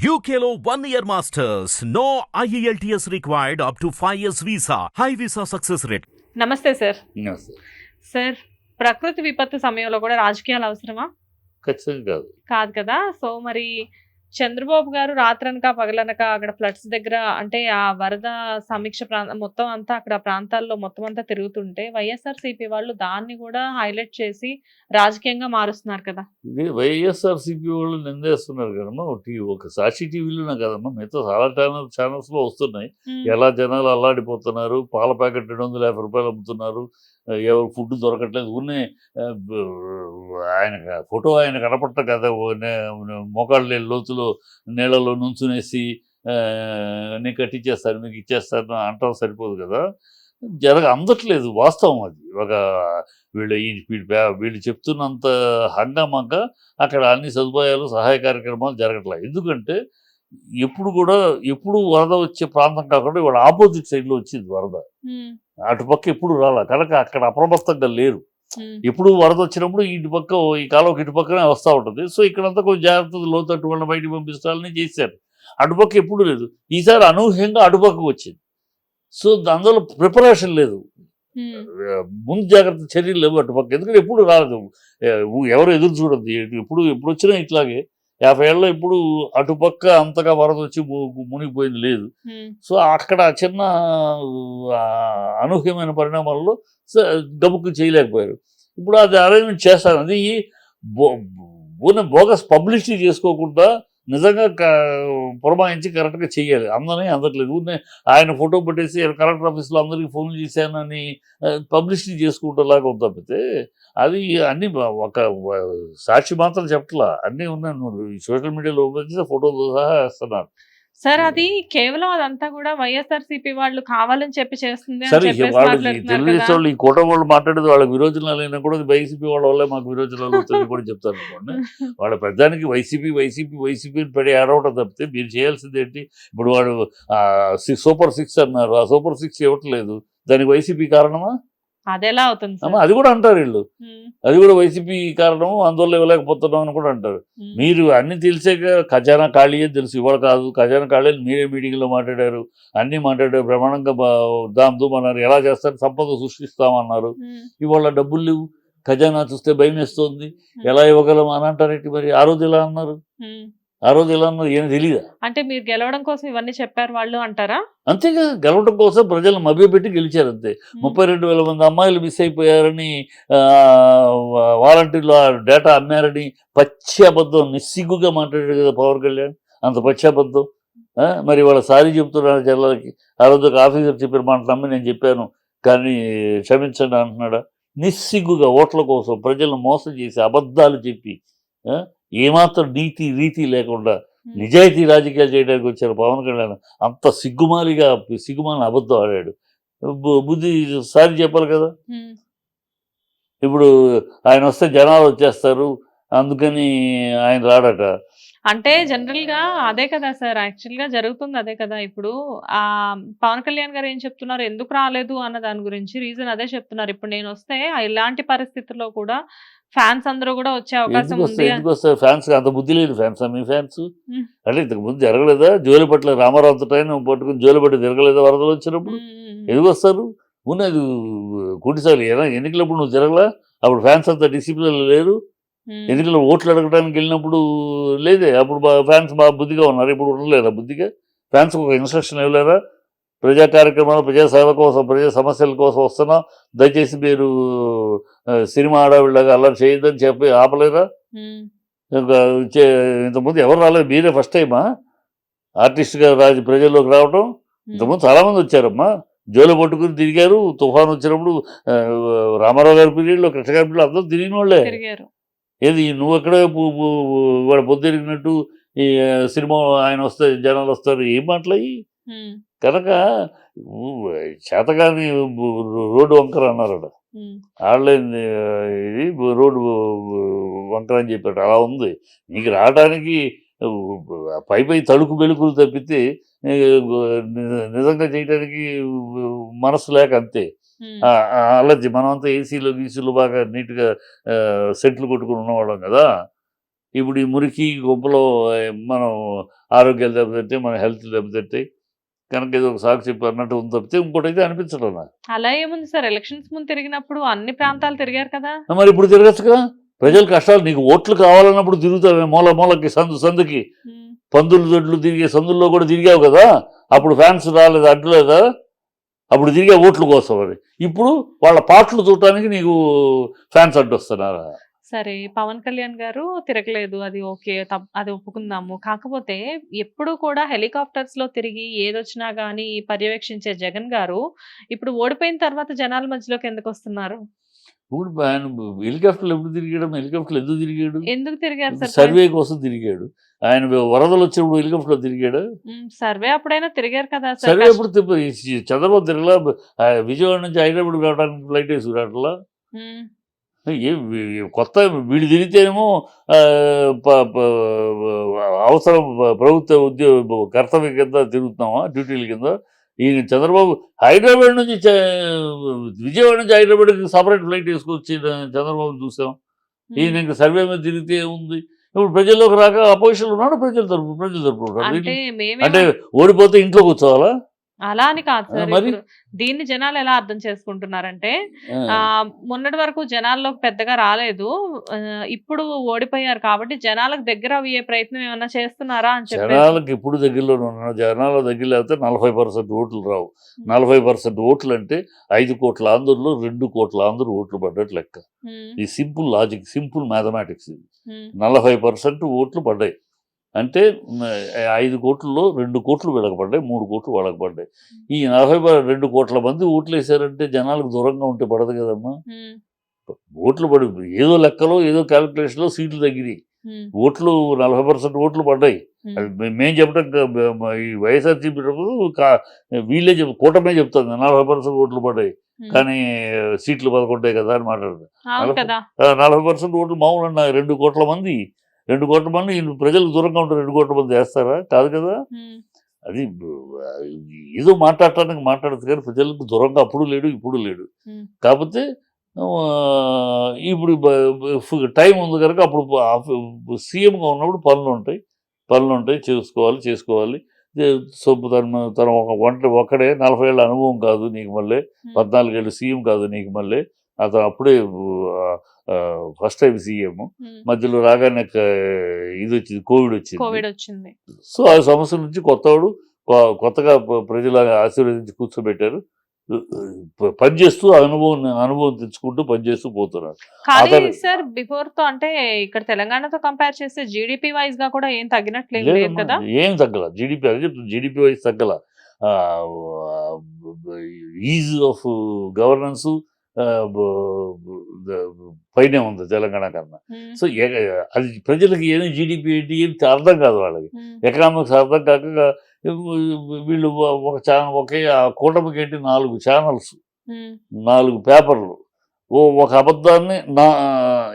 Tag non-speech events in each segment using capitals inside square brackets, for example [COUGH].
One year masters. No E IELTS required up to 5 years visa. High visa success rate. నమస్తే sir. Sir ప్రకృతి విపత్తు సమయంలో కూడా రాజకీయాలు అవసరమా ఖచ్చితంగా కాదు కాదు కదా సో మరి చంద్రబాబు గారు రాత్రనక పగలనక అక్కడ ఫ్లడ్స్ దగ్గర అంటే ఆ వరద సమీక్ష ప్రాంతం మొత్తం అంతా అక్కడ ప్రాంతాల్లో మొత్తం అంతా తిరుగుతుంటే వైఎస్ఆర్సీపీ వాళ్ళు దాన్ని కూడా హైలైట్ చేసి రాజకీయంగా మారుస్తున్నారు కదా. ఇది వైఎస్ఆర్సీపీ వాళ్ళు నిందేస్తున్నారు కదమ్మా ఒక సాక్షి టీవీలోనే కదమ్మా మిగతా చాలా ఛానల్ ఛానల్స్లో వస్తున్నాయి. ఉమ్, ఎలా జనాలు అల్లాడిపోతున్నారు పాల ప్యాకెట్ రెండు వందల యాభై రూపాయలు అమ్ముతున్నారు ఎవరు ఫుడ్ దొరకట్లేదు. ఊరినే ఆయన ఫోటో ఆయన కనపడట కదా ఓ నే- మోకాళ్ళ లోతులో నీళ్ళలో నుంచునేసి ఆ, నేను కట్టించేస్తాను మీకు ఇచ్చేస్తాను అంటాం సరిపోదు కదా. జరగ అందట్లేదు వాస్తవం అది. ఒక వీళ్ళు వీళ్ళు వీళ్ళు చెప్తున్నంత హంగామాగా అక్కడ అన్ని సదుపాయాలు సహాయ కార్యక్రమాలు జరగట్లేదు ఎందుకంటే ఎప్పుడు కూడా ఎప్పుడు వరద వచ్చే ప్రాంతం కాకుండా ఇవాళ ఆపోజిట్ సైడ్లో వచ్చింది వరద. అటుపక్క ఎప్పుడు రాలా? కనుక అక్కడ అప్రమత్తంగా లేరు. ఎప్పుడు వరద వచ్చినప్పుడు ఇటు పక్క ఈ కాలువకి ఇటు పక్కనే వస్తూ ఉంటుంది. సో ఇక్కడంతా కొంచెం జాగ్రత్తగా లోతట్టు వాళ్ళని బయటికి పంపిస్తారని చేశారు. అటుపక్క ఎప్పుడు లేదు. ఈసారి అనూహ్యంగా అటుపక్కకు వచ్చింది. సో అందులో ప్రిపరేషన్ లేదు. ముందు జాగ్రత్త చర్యలు లేవు అటుపక్క ఎందుకంటే ఎప్పుడు రాలేదు. ఎవరు ఎదురు చూడద్దు. ఎప్పుడు ఎప్పుడు వచ్చినా ఇట్లాగే. యాభై ఏళ్ళలో ఇప్పుడు అటుపక్క అంతగా వరద వచ్చి మునిగిపోయింది లేదు. సో అక్కడ చిన్న అనూహ్యమైన పరిణామాల్లో గబుక్కు చేయలేకపోయారు. ఇప్పుడు అది అరేంజ్మెంట్ చేస్తారు అది ఊరినే బోగస్ పబ్లిసిటీ చేసుకోకుండా నిజంగా క- పురమాయించి కరెక్ట్గా చేయాలి అందరినీ అందట్లేదు. ఊరినే ఆయన ఫోటో పెట్టేసి కలెక్టర్ ఆఫీస్లో అందరికీ ఫోన్లు చేశానని పబ్లిసిటీ చేసుకుంటేలాగా ఉంది తప్పితే అది అన్ని ఒక సాక్షి మాత్రం చెప్పట్లా. అన్నీ ఉన్నాయి. సోషల్ మీడియాలో ఉపయోగించి ఫోటోలు సహా వేస్తున్నారు. సార్ అది కేవలం అదంతా కూడా వైఎస్ఆర్సీపీ వాళ్ళు కావాలని చెప్పి చేస్తుంది సరే వాళ్ళు తెలుగుదేశం వాళ్ళు ఈ కూటమి వాళ్ళు మాట్లాడేది వాళ్ళకి విరోచనాలు అయినా కూడా వైసీపీ వాళ్ళ వల్లే మాకు విరోచనాలు అవుతాయని కూడా చెప్తారు అనుకోండి. [LAUGHS] వాళ్ళ పెద్దానికి వైసీపీ వైసీపీ వైసీపీ పడి ఆడవటం తప్పితే మీరు చేయాల్సింది ఏంటి? ఇప్పుడు వాడు సూపర్ సిక్స్ అన్నారు. ఆ సూపర్ సిక్స్ ఇవ్వట్లేదు. దానికి వైసీపీ కారణమా? అదెలా అవుతుంది అది కూడా అంటారు వీళ్ళు. అది కూడా వైసీపీ కారణం అందువల్ల ఇవ్వలేకపోతున్నాం అని కూడా అంటారు. మీరు అన్ని తెలిసాక ఖజానా ఖాళీ అని తెలుసు. ఇవాళ కాదు ఖజానా ఖాళీ అని మీరే మీటింగ్లో మాట్లాడారు. అన్నీ మాట్లాడారు. బ్రహ్మాండంగా బా- దాం దూమ్ అన్నారు. ఎలా చేస్తారు? సంపద సృష్టిస్తామన్నారు. ఇవాళ డబ్బులు లేవు. ఖజానా చూస్తే భయం వేస్తుంది. ఎలా ఇవ్వగలం అని అంటారేంటి మరి? ఆ రోజు ఎలా అన్నారు. ఆ రోజు ఎలా అన్నారు ఏం తెలియదా అంటే మీరు గెలవడం కోసం ఇవన్నీ చెప్పారు వాళ్ళు అంటారా? అంతేగా గెలవడం కోసం ప్రజలను మభ్యపెట్టి గెలిచారు అంతే. ముప్పై రెండు వేల మంది అమ్మాయిలు మిస్ అయిపోయారని వాలంటీర్లు ఆ డేటా అమ్మారని పచ్చి అబద్ధం నిస్సిగ్గుగా మాట్లాడాడు కదా పవన్ కళ్యాణ్. అంత పచ్చి అబద్ధం. ఆ, మరి వాళ్ళ సారీ చెప్తున్నారు జిల్లాలకి ఆ రోజు ఒక ఆఫీసర్ చెప్పిన మాట నమ్మి నేను చెప్పాను కానీ క్షమించండి అంటున్నాడా. నిస్సిగ్గుగా ఓట్ల కోసం ప్రజలను మోసం చేసి అబద్ధాలు చెప్పి ఏమాత్రం నీతి రీతి లేకుండా నిజాయితీ రాజకీయాలు చేయడానికి వచ్చారు పవన్ కళ్యాణ్. అంత సిగ్గుమాలిగా సిగ్గుమాలిన అబద్ధం ఆడాడు. బుద్ధి సారి చెప్పాలి కదా? ఇప్పుడు ఆయన వస్తే జనాలు వచ్చేస్తారు. అందుకని ఆయన రాడట. అంటే జనరల్గా అదే కదా సార్. యాక్చువల్గా జరుగుతుంది అదే కదా ఇప్పుడు. ఆ పవన్ కళ్యాణ్ గారు ఏం చెప్తున్నారు? ఎందుకు రాలేదు అన్న దాని గురించి రీజన్ అదే చెప్తున్నారు. ఇప్పుడు నేను వస్తే ఇలాంటి పరిస్థితుల్లో కూడా ఫ్యాన్స్ అందరూ కూడా వచ్చే అవకాశం ఎందుకు ఉంది ఎందుకు వస్తాయి? ఫ్యాన్స్ అంత బుద్ధి లేదు ఫ్యాన్స్ మీ ఫ్యాన్స్. అంటే ఇంతకు ముందు జరగలేదా? జోలిపట్ల రామారావు అంత టైం పట్టుకుని జోలిపట్టి తిరగలేదా వరదలు వచ్చినప్పుడు? ఎందుకు వస్తారు? ఉన్నది ఏనా? ఎన్నికలప్పుడు నువ్వు తిరగలా అప్పుడు ఫ్యాన్స్ అంత డిసిప్లిన్ లేరు. ఎన్నికలు ఓట్లు అడగడానికి వెళ్ళినప్పుడు లేదే. అప్పుడు ఫ్యాన్స్ బాగా బుద్ధిగా ఉన్నారు. ఇప్పుడు ఉండలేరా బుద్ధిగా? ఫ్యాన్స్ ఒక ఇన్స్ట్రక్షన్ ఇవ్వలేరా? ప్రజా కార్యక్రమాలు ప్రజా సేవ కోసం ప్రజా సమస్యల కోసం వస్తున్నాం దయచేసి మీరు సినిమా ఆడవిళ్ళగా అలా చేయొద్దని చెప్పి ఆపలేరా? ఇంతకుముందు ఎవరు రాలేదు మీరే ఫస్ట్ టైమా? ఆర్టిస్ట్గా రాజు ప్రజల్లోకి రావటం? ఇంతకుముందు చాలామంది వచ్చారమ్మా. జోలు పట్టుకుని తిరిగారు తుఫాన్ వచ్చినప్పుడు రామారావు గారి పీరియడ్లో కృష్ణ గారి పీరియడ్ అందరూ తిరిగిన వాళ్ళే ఏది నువ్వు ఎక్కడో వాడు పొద్దురిగినట్టు ఈ ఆ, సినిమా ఆయన వస్తే జనాలు వస్తారు ఏం మాటలయ్యి ఉమ్, కనుక చేతగాని రోడ్డు వంకర అన్నారట. ఉమ్, ఆడలేని ఇది రోడ్డు వంకర అని చెప్పారు అలా ఉంది. నీకు రావడానికి పై పై తడుకు బెలుకులు తప్పితే నిజంగా చేయడానికి మనసు లేక అంతే. ఉమ్, ఆ, ఆ అలర్జీ. మనం అంతా ఏసీలో గీసీలో బాగా నీట్గా సెట్లు కొట్టుకుని ఉన్నవాళ్ళం కదా. ఇప్పుడు ఈ మురికి గుంపలో ఏ, మనం ఆరోగ్యాలు దెబ్బతింటే మన హెల్త్ దెబ్బతింటే కనుక ఏదో ఒక సాగు చెప్పి అన్నట్టు ఉంది తప్పితే ఇంకోటి అయితే అనిపించడం నాకు అలా ఏముంది సార్? ఎలక్షన్స్ ముందు తిరిగినప్పుడు అన్ని ప్రాంతాలు తిరిగారు కదా? మరి ఇప్పుడు తిరగచ్చుగా? ప్రజల కష్టాలు నీకు ఓట్లు కావాలన్నప్పుడు తిరుగుతావే మూల మూలకి సందు సందుకి. పందులు దొడ్లు తిరిగే సందుల్లో కూడా తిరిగావు కదా? అప్పుడు ఫ్యాన్స్ రాలేదు అడ్డులేదా? అప్పుడు తిరిగే ఓట్ల కోసం అది. ఇప్పుడు వాళ్ళ పాటలు చూడటానికి నీకు ఫ్యాన్స్ అడ్డొస్తున్నారా? సరే పవన్ కళ్యాణ్ గారు తిరగలేదు అది ఓకే అది ఒప్పుకుందాము. కాకపోతే ఎప్పుడు కూడా హెలికాప్టర్స్లో తిరిగి ఏదొచ్చినా గానీ పర్యవేక్షించే జగన్ గారు ఇప్పుడు ఓడిపోయిన తర్వాత జనాల మధ్యలోకి ఎందుకు వస్తున్నారు? ఇప్పుడు ఆయన హెలికాప్టర్లు ఎప్పుడు తిరిగాడు? హెలికాప్టర్లు ఎందుకు తిరిగాడు? ఎందుకు తిరిగారు సార్ సర్వే కోసం తిరిగాడు. ఆయన వరదలు వచ్చినప్పుడు హెలికాప్టర్లో తిరిగాడు. సర్వే అప్పుడైనా తిరిగారు కదా సార్ సర్వే ఈ చంద్రబాబు తిరగలా? విజయవాడ నుంచి హైదరాబాద్ రావడానికి ఫ్లైట్ వేసి రావట్లా ఏ కొత్త వీడు తిరిగితేనేమో అవసరం ప్రభుత్వ ఉద్యోగ కర్తవ్యం కింద తిరుగుతున్నామా డ్యూటీల కింద? ఈ చంద్రబాబు హైదరాబాద్ నుంచి విజయవాడ నుంచి హైదరాబాద్కి సపరేట్ ఫ్లైట్ వేసుకొచ్చి చంద్రబాబు చూసాం. ఈయన. ఇంకా సర్వే మీద తిరిగితే ఉంది ఇప్పుడు ప్రజల్లోకి రాక అపోజిషన్ ఉన్నాడు ప్రజల తరపు ప్రజల తరపు అంటే ఓడిపోతే ఇంట్లో కూర్చోవాలా? అలా అని కాదు సార్. దీన్ని జనాలు ఎలా అర్థం చేసుకుంటున్నారంటే ఆ. మొన్నటి వరకు జనాల్లోకి పెద్దగా రాలేదు. ఇప్పుడు ఓడిపోయారు కాబట్టి జనాలకు దగ్గర అయ్యే ప్రయత్నం ఏమన్నా చేస్తున్నారా అని చెప్పి జనాలకు ఇప్పుడు దగ్గరలో ఉన్నాడు జనాల దగ్గర అయితే నలభై పర్సెంట్ ఓట్లు రావు. నలభై పర్సెంట్ ఓట్లు అంటే ఐదు కోట్ల ఆంధ్రులు రెండు కోట్ల ఆంధ్రులు ఓట్లు పడ్డట్టు లెక్క. ఈ సింపుల్ లాజిక్ సింపుల్ మ్యాథమెటిక్స్ ఇది. నలభై పర్సెంట్ ఓట్లు పడ్డాయి. అంటే ఐదు కోట్లలో రెండు కోట్లు వీళ్ళకి పడ్డాయి మూడు కోట్లు వాళ్ళకి పడ్డాయి ఈ నలభై రెండు కోట్ల మంది ఓట్లు వేసారంటే జనాలకు దూరంగా ఉంటే పడదు కదమ్మా. ఓట్లు పడి ఏదో లెక్కలో ఏదో క్యాలిక్యులేషన్లో సీట్లు తగ్గినాయి. ఓట్లు నలభై పర్సెంట్ ఓట్లు పడ్డాయి. అది మే- మేం చెప్పడం ఈ వైఎస్ఆర్సీపీ వీళ్ళే చెప్ కూటమే చెప్తుంది నలభై పర్సెంట్ ఓట్లు పడ్డాయి. కానీ సీట్లు పదకొంటాయి కదా అని కదా. నలభై పర్సెంట్ ఓట్లు మామూలు అన్న రెండు కోట్ల మంది రెండు కోట్ల మంది ప్రజలకు దూరంగా ఉంటారు రెండు కోట్ల మంది వేస్తారా కాదు కదా. అది ఏదో మాట్లాడటానికి మాట్లాడదు కానీ ప్రజలకు దూరంగా అప్పుడు లేడు ఇప్పుడు లేడు. కాకపోతే ఇప్పుడు టైం ఉంది కనుక అప్పుడు సీఎంగా ఉన్నప్పుడు పనులు ఉంటాయి. పనులు ఉంటాయి చేసుకోవాలి చేసుకోవాలి. సొబ్బు తన తన ఒక వంట ఒక్కడే నలభై ఏళ్ళ అనుభవం కాదు నీకు మళ్ళీ. పద్నాలుగేళ్ళు సీఎం కాదు నీకు మళ్ళీ. అతను అప్పుడే ఫస్ట్ టైం సీఎం. మధ్యలో రాగానే ఇది వచ్చింది కోవిడ్ వచ్చింది. కోవిడ్ వచ్చింది. సో ఆ సమస్య నుంచి కొత్తవాడు కొత్తగా ప్రజలు ఆశీర్వదించి కూర్చోబెట్టారు. పనిచేస్తూ అనుభవం అనుభవం తెచ్చుకుంటూ పనిచేస్తూ పోతున్నారు. కానీ సార్ బిఫోర్తో అంటే ఇక్కడ తెలంగాణతో కంపేర్ చేస్తే జీడిపి వైజ్గా కూడా ఏం తగ్గినట్లేదు కదా? ఏం తగ్గల. జీడిపి అదే జీడిపి వైజ్ తగ్గల. ఈజ్ ఆఫ్ గవర్నెన్స్ పైనే ఉంది తెలంగాణ కన్నా. సో అది ప్రజలకి ఏమి జీడిపి ఏంటి ఏం అర్థం కాదు వాళ్ళకి. ఎకనామిక్స్ అర్థం కాక వీళ్ళు ఒక ఛానల్ ఒకే ఆ కూటమికి ఏంటి నాలుగు ఛానల్స్. నాలుగు పేపర్లు. ఓ ఒక అబద్ధాన్ని నా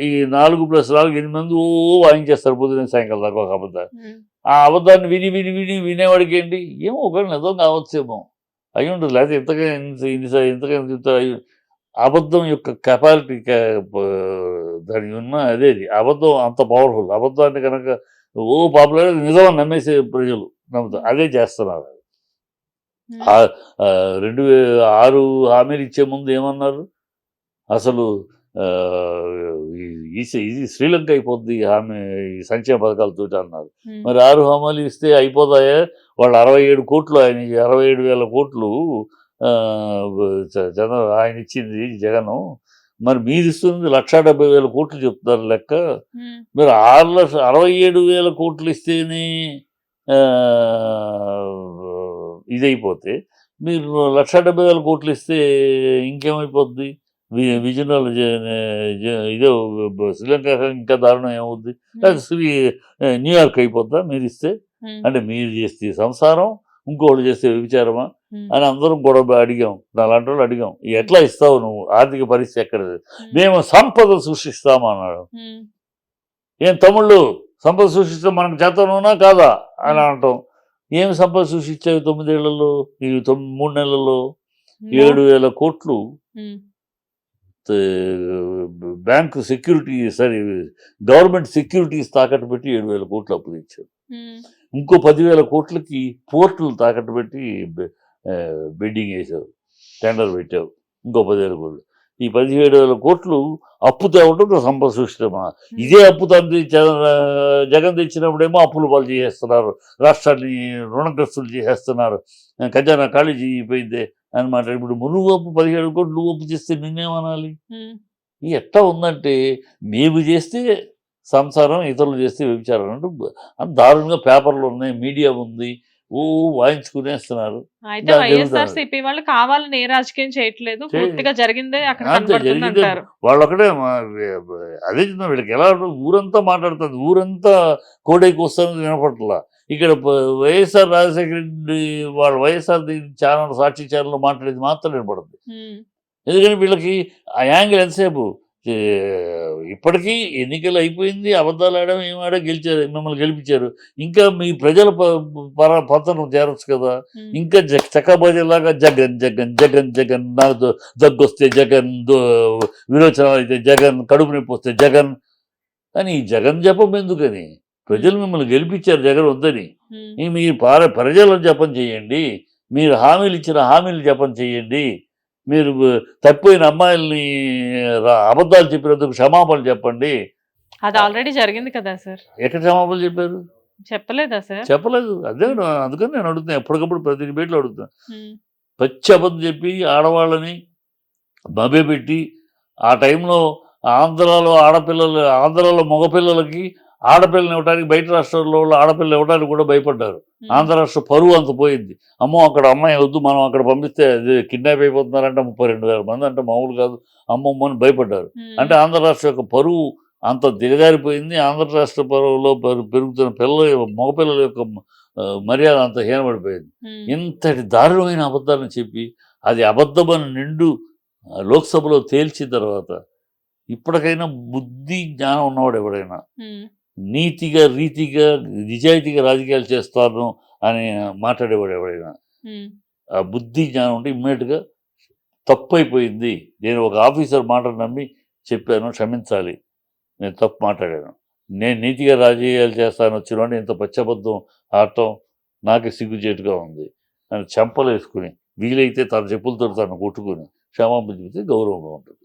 ఈ నాలుగు ప్లస్ నాలుగు ఎనిమిది మంది ఓ వాయించేస్తారు పొద్దున సాయంకాలం దాకా ఒక అబద్ధాన్ని. ఆ అబద్ధాన్ని విని విని విని వినేవాడికి ఏంటి? ఏమో ఒక నిజం కావచ్చేమో అయి ఉండదు లేకపోతే ఇంతగా ఇంత ఇంత ఇంతగా ఇంత అయి- అబద్ధం యొక్క కెపాసిటీ దానికి ఉన్న అదే. అబద్ధం అంత పవర్ఫుల్ అబద్ధాన్ని కనుక ఓ పాపులర్ నిజం నమ్మేసే ప్రజలు నమ్ముతారు అదే చేస్తున్నారు. ఆ, రెండు ఆరు హామీలు ఇచ్చే ముందు ఏమన్నారు? అసలు ఇది శ్రీలంక అయిపోద్ది హామీ ఈ సంక్షేమ పథకాలతో అన్నారు. ఉమ్, మరి ఆరు హామీలు ఇస్తే అయిపోతాయా? వాళ్ళు అరవై ఏడు కోట్లు ఆయన అరవై ఏడు వేల కోట్లు చంద్ర ఆయన ఇచ్చింది జగన్. మరి మీరు ఇస్తుంది లక్ష డెబ్బై వేల కోట్లు చెప్తారు లెక్క. మీరు ఆరు లక్ష అరవై ఏడు వేల కోట్లు ఇస్తేనే ఇదైపోతే మీరు లక్ష డెబ్బై వేల కోట్లు ఇస్తే ఇంకేమైపోద్ది? వి- విజయనగరం ఇదే శ్రీలంక ఇంకా దారుణం ఏమవుద్ది? శ్రీ న్యూయార్క్ అయిపోద్దా మీరు ఇస్తే అంటే మీరు చేస్తే సంసారం ఇంకోటి చేస్తే వ్యభిచారమా? ఉమ్, అని అందరం గొడవ అడిగాం. నాలాంటి వాళ్ళు అడిగాం ఎట్లా ఇస్తావు నువ్వు? ఆర్థిక పరిస్థితి ఎక్కడది? ఉమ్, మేము సంపద సృష్టిస్తామన్నాడు ఉమ్, ఏం తమ్ముళ్ళు? సంపద సృష్టిస్తే మనకు చేతనున్నా కాదా? అని అంటాం ఏమి సంపద సృష్టించావు తొమ్మిదేళ్ళలో? ఈ తొమ్మిది మూడు నెలల్లో? ఏడు వేల కోట్లు? Bank security sorry government securities తాకట్టు పెట్టి ఏడు వేల కోట్లు అప్పు తెచ్చారు ఇంకో పదివేల కోట్లకి పోర్టులు తాకట్టు పెట్టి బిడ్డింగ్ వేసావు టెండర్ పెట్టావు ఇంకో పదివేల కోట్లు. ఈ పదిహేడు వేల కోట్లు అప్పు తేవడం సంపద సృష్టిమా ఇదే అప్పు తండ్రి జగన్ తెచ్చినప్పుడేమో అప్పులు పాలు చేసేస్తున్నారు రాష్ట్రాన్ని రుణగ్రస్తులు చేసేస్తున్నారు ఖజానా ఖాళీ చేయిపోయిందే అనమాట ఇప్పుడు నువ్వు అప్పు పదిహేడు కోట్లు నువ్వు అప్పు చేస్తే నిన్నేమనాలి? ఎట్లా ఉందంటే మేము చేస్తే సంసారం ఇతరులు చేస్తే వ్యభిచారం అంటూ దారుణంగా పేపర్లు ఉన్నాయి మీడియా ఉంది ఓ వాయించుకునేస్తున్నారు. అయితే వాళ్ళు కావాలని ఏ రాజకీయం చేయట్లేదు చేయ- పూర్తిగా జరిగిందే అక్కడ అంతే కనబడుతుంది జరిగిందే అంటారు వాళ్ళు ఒకటే అదే చెప్తున్నా వీళ్ళకి ఎలా? ఊరంతా మాట్లాడుతుంది ఊరంతా కోడైకి వస్తుంది వినపట్ల ఇక్కడ వైఎస్ఆర్ రాజశేఖర రెడ్డి వాళ్ళ వైఎస్ఆర్ ఛానల్ సాక్షి ఛానల్లో మాట్లాడేది మాత్రం వినపడుతుంది ఎందుకంటే వీళ్ళకి ఆ యాంగిల్ ఎంతసేపు? ఇప్పటికీ ఎన్నికలు అయిపోయింది అబద్ధాలు ఆడడం ఏం ఆడా గెలిచారు మిమ్మల్ని గెలిపించారు. ఇంకా మీ ప్రజల పతనం చేరొచ్చు కదా. ఇంకా చక్కబోజేలాగా జగన్ జగన్ జగన్ జగన్ నాకు ద- దగ్గు వస్తే జగన్ విరోచనం అయితే జగన్ కడుపు నొప్పి వస్తే జగన్ అని జగన్ జపం ఎందుకని? ప్రజలు మిమ్మల్ని గెలిపించారు జగన్ వద్దని. మీరు పార ప్రజల జపం చేయండి. మీరు హామీలు ఇచ్చిన హామీలు జపం చేయండి. మీరు తప్పిపోయిన అమ్మాయిల్ని అబద్ధాలు చెప్పినందుకు క్షమాపణలు చెప్పండి. అది ఆల్రెడీ జరిగింది కదా సార్. ఎక్కడ క్షమాపణలు చెప్పారు? చెప్పలేదా సార్? చెప్పలేదు. అదే అందుకని నేను అడుగుతున్నా ఎప్పటికప్పుడు ప్రతి డిబేట్లో అడుగుతున్నా. పచ్చి అబద్ధం చెప్పి ఆడవాళ్ళని మభ్యపెట్టి ఆ టైంలో ఆంధ్రాలో ఆడపిల్లలు ఆంధ్రాలో మగపిల్లలకి ఆడపిల్లని ఇవ్వడానికి బయట రాష్ట్రాల్లో వాళ్ళు ఆడపిల్లలు ఇవ్వడానికి కూడా భయపడ్డారు. ఆంధ్ర రాష్ట్ర పరువు అంత పోయింది. అమ్మో అక్కడ అమ్మాయి వద్దు మనం అక్కడ పంపిస్తే అది కిడ్నాప్ అయిపోతున్నారంటే ముప్పై రెండు వేల మంది అంటే మామూలు కాదు. అమ్మమ్మ అని భయపడ్డారు. అంటే ఆంధ్ర రాష్ట్ర యొక్క పరువు అంత దిగజారిపోయింది. ఆంధ్ర రాష్ట్ర పరువులో పెరు- పెరుగుతున్న పిల్లల మగపిల్లల యొక్క మర్యాద అంత హీనపడిపోయింది. ఇంతటి దారుణమైన అబద్ధాలను చెప్పి అది అబద్ధమని నిండు లోక్సభలో తేల్చిన తర్వాత ఇప్పటికైనా బుద్ధి జ్ఞానం ఉన్నవాడు ఎవడైనా నీతిగా రీతిగా నిజాయితీగా రాజకీయాలు చేస్తాను అని మాట్లాడేవాడు ఎవడైనా. ఆ బుద్ధి జ్ఞానం ఉంటే ఇమ్మీడియట్గా తప్పు అయిపోయింది నేను ఒక ఆఫీసర్ మాటను నమ్మి చెప్పాను క్షమించాలి. నేను తప్పు మాట్లాడాను. నేను నీతిగా రాజకీయాలు చేస్తాను వచ్చిన ఇంత పచ్చబద్ధం ఆడటం నాకే సిగ్గుచేటుగా ఉంది. అని చెంపలు వేసుకుని వీలైతే తన చెప్పులతో తను కొట్టుకుని క్షమాపణ చెబితే గౌరవంగా ఉంటుంది.